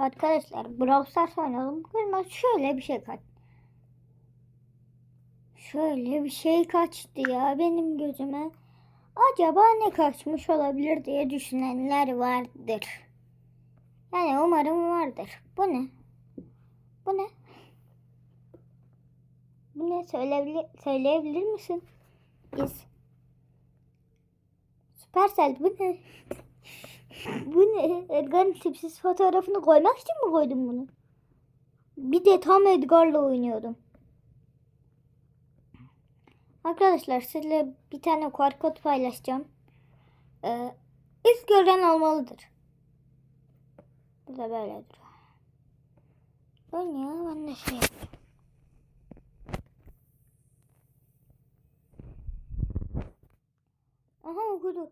Arkadaşlar Brawl Stars oynayalım. Gözüme şöyle bir şey kaç. Şöyle bir şey kaçtı ya benim gözüme. Acaba ne kaçmış olabilir diye düşünenler vardır. Yani umarım vardır. Bu ne? Bu ne? Bu ne? Söyleyebilir, söyleyebilir misin? Biz. Süpersel bu ne? Bu ne? Edgar'ın tipsiz fotoğrafını koymak için mi koydum bunu? Bir de tam Edgar'la oynuyordum. Arkadaşlar sizinle bir tane QR kod paylaşacağım. Ee, ilk gören olmalıdır. Bu da böyle duruyor. Ben ya ben de şey yapayım. Aha okudu.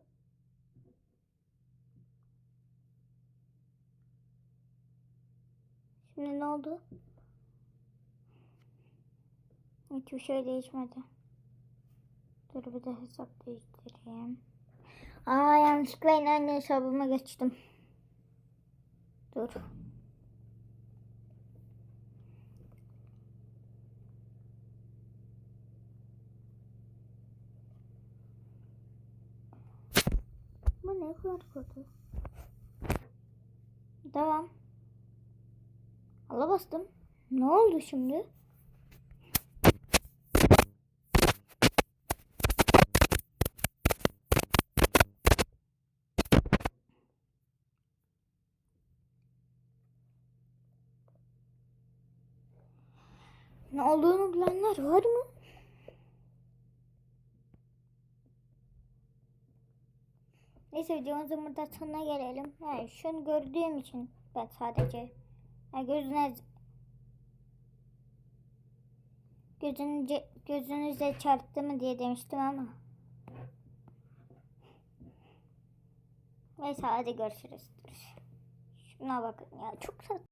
Şimdi ne oldu? Hiçbir şey değişmedi. Dur bir de hesap değiştireyim. Aa yanlışlıkla yine anne hesabıma geçtim. Dur. Bu ne kadar kötü. Devam. Ala bastım. Ne oldu şimdi? Ne olduğunu bilenler var mı? Neyse videomuzun burada sonuna gelelim. Yani şunu gördüğüm için ben sadece yani gözüne gözünüze, gözünüze çarptı mı diye demiştim ama Neyse hadi görüşürüz. Şuna bakın ya çok tatlı.